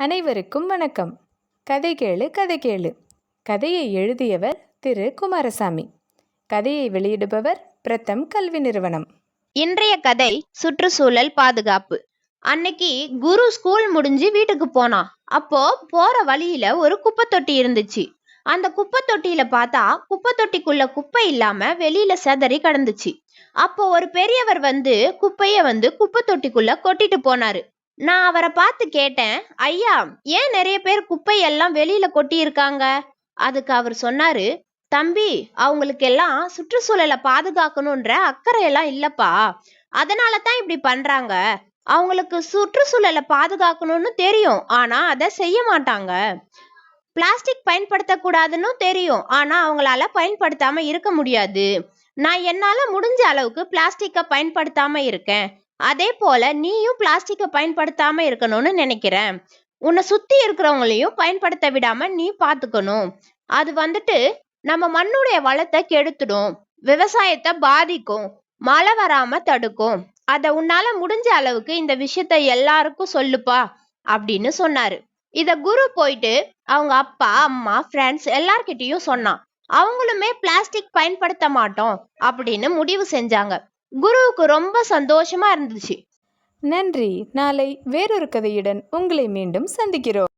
அனைவருக்கும் வணக்கம். கதை கேளு கதை கேளு. கதையை எழுதியவர் திரு. குமாரசாமி. கதையை வெளியிடுபவர் பிரதம் கல்வி நிறுவனம். இன்றைய கதை சுற்றுச்சூழல் பாதுகாப்பு. அன்னைக்கு குரு ஸ்கூல் முடிஞ்சு வீட்டுக்கு போனான் அப்போ போற வழியில ஒரு குப்பை தொட்டி இருந்துச்சு. அந்த குப்பை தொட்டியில பார்த்தா குப்பை தொட்டிக்குள்ள குப்பை இல்லாம வெளியில செதறி கிடந்துச்சு. அப்போ ஒரு பெரியவர் வந்து குப்பைய வந்து குப்பை தொட்டிக்குள்ள கொட்டிட்டு போனாரு. நான் அவரை பார்த்து கேட்டேன் ஐயா ஏன் நிறைய பேர் குப்பையெல்லாம் வெளியில கொட்டி இருக்காங்க அதுக்கு அவர் சொன்னாரு தம்பி அவங்களுக்கு எல்லாம் சுற்றுச்சூழலை பாதுகாக்கணுன்ற அக்கறை எல்லாம் இல்லப்பா. அதனால தான் இப்படி பண்றாங்க. அவங்களுக்கு சுற்றுச்சூழலை பாதுகாக்கணும்னு தெரியும் ஆனா அதை செய்ய மாட்டாங்க. பிளாஸ்டிக் பயன்படுத்தக்கூடாதுன்னு தெரியும் ஆனா அவங்களால பயன்படுத்தாம இருக்க முடியாது. நான் என்னால முடிஞ்ச அளவுக்கு பிளாஸ்டிக்கை பயன்படுத்தாம இருக்கேன். அதே போல நீயும் பிளாஸ்டிக்கை பயன்படுத்தாம இருக்கணும்னு நினைக்கிறேன். உன்னை சுத்தி இருக்கிறவங்களையும் பயன்படுத்த விடாம நீ பாத்துக்கணும். அது வந்துட்டு நம்ம மண்ணுடைய வளத்தை கெடுத்துடும் விவசாயத்தை பாதிக்கும் மழை வராம தடுக்கும். அத உன்னால முடிஞ்ச அளவுக்கு இந்த விஷயத்த எல்லாருக்கும் சொல்லுப்பா அப்படின்னு சொன்னாரு. இத குரு போயிட்டு அவங்க அப்பா அம்மா ஃப்ரெண்ட்ஸ் எல்லார்கிட்டயும் சொன்னான். அவங்களுமே பிளாஸ்டிக் பயன்படுத்த மாட்டோம் அப்படின்னு முடிவு செஞ்சாங்க. குருவுக்கு ரொம்ப சந்தோஷமா இருந்துச்சு. நன்றி. நாளை வேறொரு கதையுடன் உங்களை மீண்டும் சந்திக்கிறோம்.